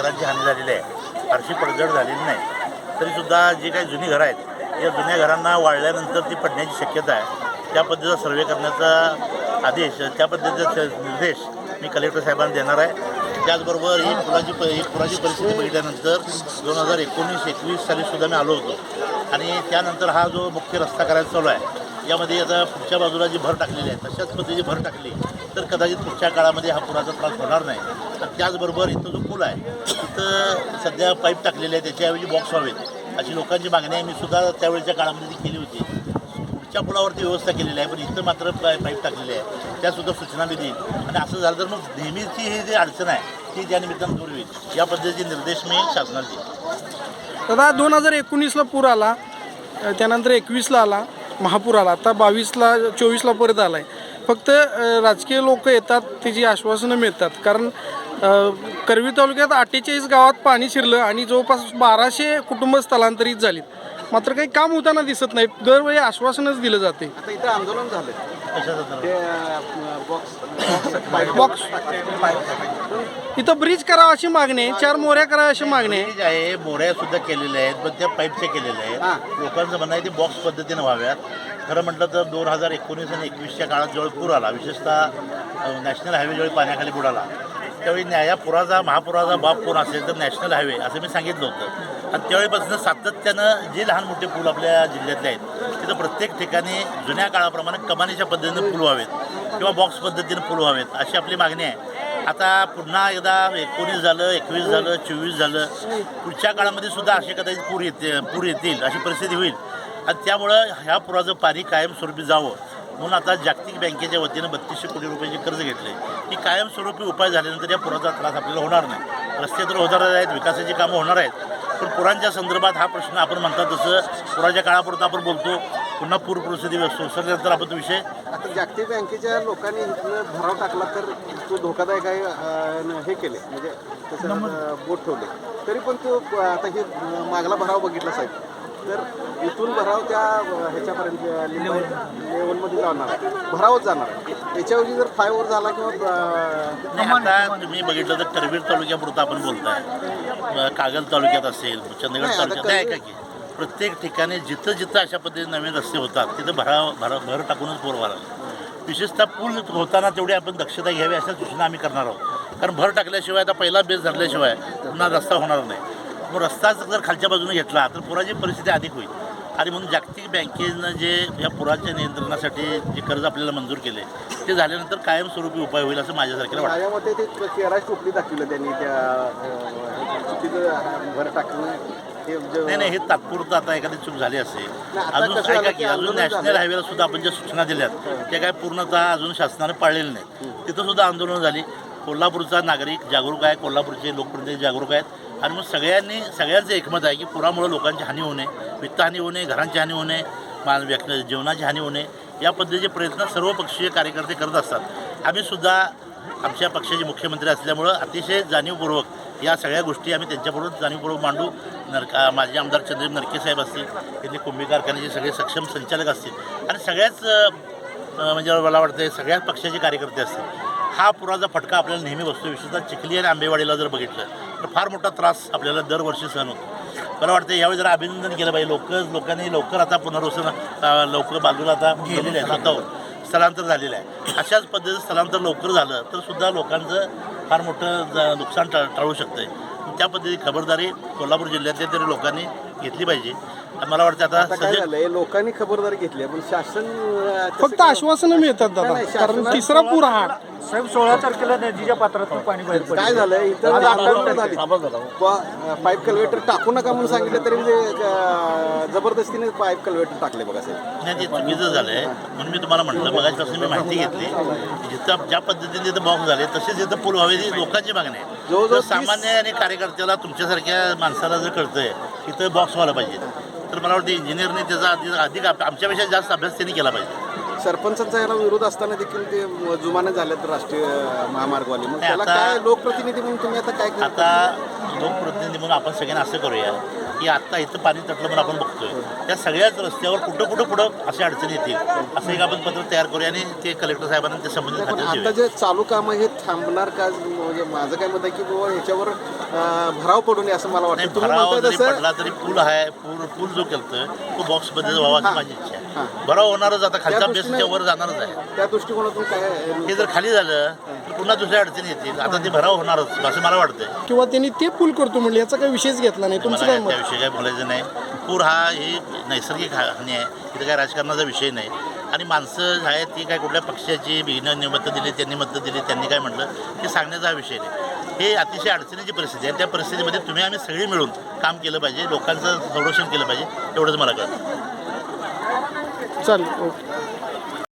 घरांची हानी झालेली आहे. फारशी पडझड झालेली नाही. तरीसुद्धा जी काही जुनी घरं आहेत या जुन्या घरांना वाळल्यानंतर ती पडण्याची शक्यता आहे. त्या पद्धतीचा सर्वे करण्याचा आदेश त्या पद्धतीचा निर्देश मी कलेक्टर साहेबांना देणार आहे. त्याचबरोबर ही पुराची प ही पुराची परिस्थिती बघितल्यानंतर दोन हजार एकोणीस एकवीस सालीसुद्धा मी आलो होतो. आणि त्यानंतर हा जो मुख्य रस्ता करायचा चालू आहे यामध्ये आता पुढच्या बाजूला जी भर टाकलेली आहे तशाच पद्धतीची भर टाकली तर कदाचित पुढच्या काळामध्ये हा पुराचा त्रास होणार नाही. आणि त्याचबरोबर इथं जो पूल आहे तिथं सध्या पाईप टाकलेले आहे त्याच्याऐवजी बॉक्स व्हावेत. अशी लोकांची मागणी आहे. मी सुद्धा त्यावेळेच्या काळामध्ये ती केली होती. पुढच्या पुलावरती व्यवस्था केलेली आहे पण इथं मात्र पाईप टाकलेली आहे. त्यासुद्धा सूचना मी देईन. आणि असं झालं तर मग नेहमीची ही जी अडचण आहे ती त्या निमित्तानं दूर होईल. या पद्धतीचे निर्देश मी शासनाला देईन. दादा दोन हजार एकोणीसला पूर आला त्यानंतर एकवीसला आला. महापूर आला. आता बावीसला चोवीसला परत आला आहे फक्त राजकीय लोक येतात त्याची आश्वासनं मिळतात. कारण करवी तालुक्यात अठ्ठेचाळीस गावात पाणी शिरलं आणि जवळपास बाराशे कुटुंब स्थलांतरित झालीत. मात्र काही काम होताना दिसत नाही. दरवेळी आश्वासनच दिलं जाते. आता इथं आंदोलन झालं बॉक्स बॉक्स इथं ब्रिज करावं अशी मागणी आहे. चार मोऱ्या कराव्या अशी मागणी आहे. ब्रिज आहे मोऱ्या सुद्धा केलेल्या आहेत पण त्या पाईपच्या केलेल्या आहेत. लोकांचं म्हणणं आहे ते बॉक्स पद्धतीने व्हाव्यात. खरं म्हटलं तर दोन हजार एकोणीस आणि एकवीसच्या काळात ज्यावेळी पूर आला विशेषतः अ, नॅशनल हायवे ज्यावेळी पाण्याखाली बुडाला त्यावेळी न्या- या पुराचा महापुराचा बाप कोण असेल तर नॅशनल हायवे असं मी सांगितलं होतं. आणि त्यावेळीपासून सातत्यानं जे लहान मोठे पूल आपल्या जिल्ह्यातले आहेत तिथं प्रत्येक ठिकाणी जुन्या काळाप्रमाणे कमानीच्या पद्धतीनं पूल व्हावेत किंवा बॉक्स पद्धतीनं पूल व्हावेत अशी आपली मागणी आहे. आता पुन्हा एकदा एकोणीस झालं एकवीस झालं चोवीस झालं पुढच्या काळामध्ये सुद्धा असे कदाचित पूर येते पूर येतील अशी परिस्थिती होईल. आणि त्यामुळं ह्या पुराचं पाणी कायमस्वरूपी जावं म्हणून आता जागतिक बँकेच्या वतीनं बत्तीसशे कोटी रुपयाचे कर्ज घेतले की कायमस्वरूपी उपाय झाल्यानंतर या पुराचा त्रास आपल्याला होणार नाही. रस्ते तर होणार आहेत विकासाची कामं होणार आहेत. पण पुरांच्या संदर्भात हा प्रश्न आपण म्हणतात तसं पुराच्या काळापुरता आपण बोलतो पुन्हा पूर परिस्थिती सोसरल्यानंतर आपण तो विषय आता जागतिक बँकेच्या लोकांनी इथनं भराव टाकला तर तो धोकादायक आहे हे केले. म्हणजे तसं अं, बोट ठेवले. तरी पण तो आता हे मागला भराव बघितला साहेब. तर इथून भराव त्या ह्याच्यापर्यंत लेवलमध्ये जाणार आहे. भरावच जाणार आहे. त्याच्याऐवजी जर फ्लायओव्हर झाला किंवा तुम्ही बघितलं तर करवीर तालुक्यापुरतं आपण बोलताय. कागल तालुक्यात असेल चंदगड तालुक्यात करवीर- ऐका की. प्रत्येक ठिकाणी जिथं जिथं अशा पद्धतीने नवीन रस्ते होतात तिथं भराव भर भर टाकूनच पूर भरावा विशेषतः पूल होताना तेवढी आपण दक्षता घ्यावी अशा सूचना आम्ही करणार आहोत. कारण भर टाकल्याशिवाय आता पहिला बेस धरल्याशिवाय पुन्हा रस्ता होणार नाही. मग रस्ता जर खालच्या बाजूने घेतला तर पुराची परिस्थिती अधिक होईल. आणि म्हणून जागतिक बँकेनं जे या पुराच्या नियंत्रणासाठी जे कर्ज आपल्याला मंजूर केले ते झाल्यानंतर कायमस्वरूपी उपाय होईल असं माझ्यासारख्याला वाटतं. ते टोपली दाखवलं त्यांनी त्या भर नाही नाही हे तात्पुरतं आता एखादी चूक झाली असेल. अजून ऐका की की अजून नॅशनल. हायवेला सुद्धा आपण ज्या सूचना दिल्यात त्या काय पूर्णतः अजून शासनाने पाळलेल्या नाहीत. तिथं सुद्धा आंदोलन झाली. कोल्हापूरचा नागरिक जागरूक आहे. कोल्हापूरचे लोकप्रतिनिधी जागरूक आहेत. आणि मग सगळ्यांनी सगळ्यांचं एकमत आहे की पुरामुळे लोकांची हानी होऊ नये वित्तहानी होऊ नये घरांची हानी होऊ नये व्यक्ती जीवनाची हानी होऊ नये या पद्धतीचे प्रयत्न सर्व पक्षीय कार्यकर्ते करत असतात. आम्ही सुद्धा आमच्या पक्षाचे मुख्यमंत्री असल्यामुळं अतिशय जाणीवपूर्वक या सगळ्या गोष्टी आम्ही त्यांच्याबरोबर जाणीवपूर्वक मांडू. नरका माझे आमदार चंद्रदेव नरके साहेब असतील तिथले कुंभी कारखान्याचे सगळे सक्षम संचालक असतील आणि सगळ्याच म्हणजे मला वाटतं सगळ्याच पक्षाचे कार्यकर्ते असतील. हा पुराचा फटका आपल्याला नेहमी बसतो विशेषतः चिखली आणि आंबेवाडीला जर बघितलं फार मोठा त्रास आपल्याला दरवर्षी सहन होतो. मला वाटतं यावेळी जरा अभिनंदन केलं पाहिजे. लोक लोकांनी लवकर आता पुनर्वसन लवकर बाजूला आता गेलेले आहे हातावर स्थलांतर झालेलं आहे. अशाच पद्धतीचं स्थलांतर लवकर झालं तर सुद्धा लोकांचं फार मोठं नुकसान टा टाळू शकतं आहे त्या पद्धती खबरदारी कोल्हापूर जिल्ह्यातल्या तरी लोकांनी घेतली पाहिजे. मला वाटतं आता काय सजग झालंय लोकांनी खबरदारी घेतली आहे, पण शासन अं, तसं फक्त काय- आश्वासनं मिळतात दादा नाही, कारण तिसरा पूर हा. साहेब सोळा तारखेला नदीच्या पात्रातून पाणी बाहेर पडलं. काय झालंय इथं झाली प- पाईप कल्वेटर टाकू नका म्हणून सांगितलं तरी म्हणजे अं, जबरदस्तीने पाईप कल्वेटर टाकले बघा साहेब. नाही ते चुकीचं झालं आहे म्हणून मी तुम्हाला म्हटलं मगाचपासून मी माहिती घेतली. जिथं ज्या पद्धतीने तिथं बॉम्ब झाले तसेच इथं पूल व्हावे ही लोकांची मागणी आहे. जवळजवळ तीस- सामान्य आणि कार्यकर्त्याला तुमच्यासारख्या माणसाला जर कळतंय इथं बॉक्स व्हायला पाहिजे. तर मला वाटतं इंजिनियरने त्याचा अधिक आमच्यापेक्षा जास्त अभ्यास त्यांनी केला पाहिजे. सरपंचांचा याला विरोध असताना देखील ते जुमाने झालेत राष्ट्रीय महामार्गवाले. मग त्याला आता- काय लोकप्रतिनिधी म्हणून तुम्ही आता काय करता? आता लोकप्रतिनिधी म्हणून आपण सगळ्यांना असं करूया. की आत्ता इथं पाणी तटलं म्हणून आपण बघतोय. त्या सगळ्याच रस्त्यावर कुठं कुठं पुढं अशा अडचणी येतील. असं एक आपण पत्र तयार करूया आणि ते कलेक्टर साहेबांना ते संबंधित आता जे चालू काम हे थांबणार का? म्हणजे माझं काय मत आहे की बाबा ह्याच्यावर भराव पडू नये असं मला वाटतं. भराव जरी पडला तरी पूल आहे पूल पूल जो केलतोय तो बॉक्समध्ये व्हावा माझी इच्छा. आहे. भराव होणारच आता खालचा त्या बेस दृष्टीने- वर जाणारच आहे. त्या दृष्टिकोनातून काय हे जर खाली झालं तर पुन्हा दुसऱ्या अडचणी येतील. आता ते भराव होणारच असं मला वाटतंय. किंवा त्यांनी ते पूल करतो म्हणले याचा काही विषयच घेतला नाही. तुमचं काय काय मत? त्याविषयी काय बोलायचं नाही. पूर हा ही नैसर्गिक हानी आहे. इथं काय राजकारणाचा विषय नाही. आणि माणसं आहेत ती काय कुठल्या पक्षाची बिगिनरनी मतं दिली त्यांनी मतं दिली त्यांनी काय म्हटलं हे सांगण्याचा हा विषय नाही. हे अतिशय अडचणीची परिस्थिती आहे. त्या परिस्थितीमध्ये तुम्ही आम्ही सगळी मिळून काम केलं पाहिजे. लोकांचं संरक्षण केलं पाहिजे. एवढंच मला कळतं. sal.